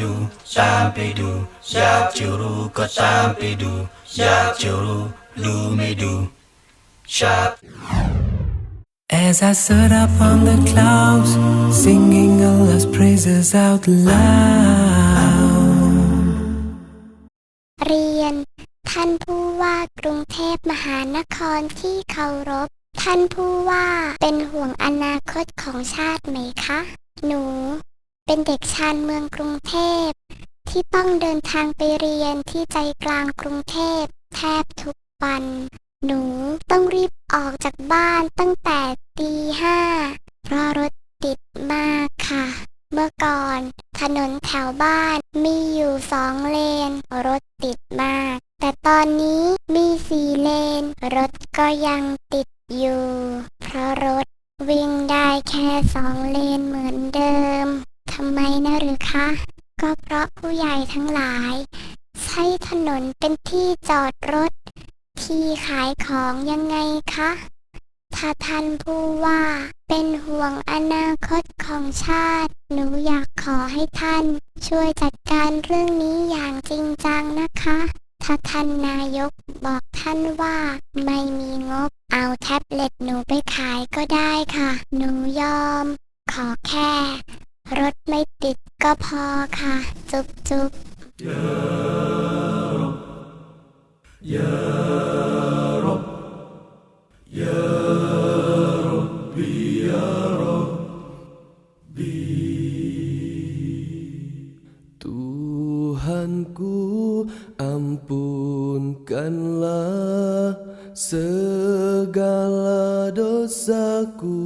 ดูตามไปดูอยากจะรู้ก็ตามไปดูอยากจะรู้รู้ไม่ดูชัด As I stood up on the clouds, singing Allah's praises out loud. เรียน ท่านผู้ว่ากรุงเทพมหานครที่เคารพ ท่านผู้ว่าเป็นห่วงอนาคตของชาติไหมคะ หนู เป็นเด็กชานเมืองกรุงเทพ ที่ต้องเดินทางไปเรียนที่ใจกลางกรุงเทพ แทบทุกวัน หนูต้องรีบออกจากบ้านตั้งแต่ตีห้าเพราะรถติดมากค่ะ เมื่อก่อน ถนนแถวบ้านมีอยู่สองเลน รถติดมาก แต่ตอนนี้มีสี่เลน รถก็ยังติดอยู่ เพราะรถวิ่งได้แค่สองเลนเหมือนเดิมำไมนะหรือคะ ก็เพราะผู้ใหญ่ทั้งหลาย ใช้ถนนเป็นที่จอดรถ ที่ขายของยังไงคะ ถ้าท่านผู้ว่าเป็นห่วงอนาคตของชาติ หนูอยากขอให้ท่านช่วยจัดการเรื่องนี้อย่างจริงจังนะคะ ถ้าท่านนายกบอกท่านว่าไม่มีงบเอาแท็บเล็ตหนูไปขายก็ได้ค่ะ หนูยอม ขอแค่ รถไม่ติดก็พอค่ะ จุ๊บจุ๊บเยรบเยรบเยรบบีเยรบบีตุฮันกู ampunkanlah segala dosaku.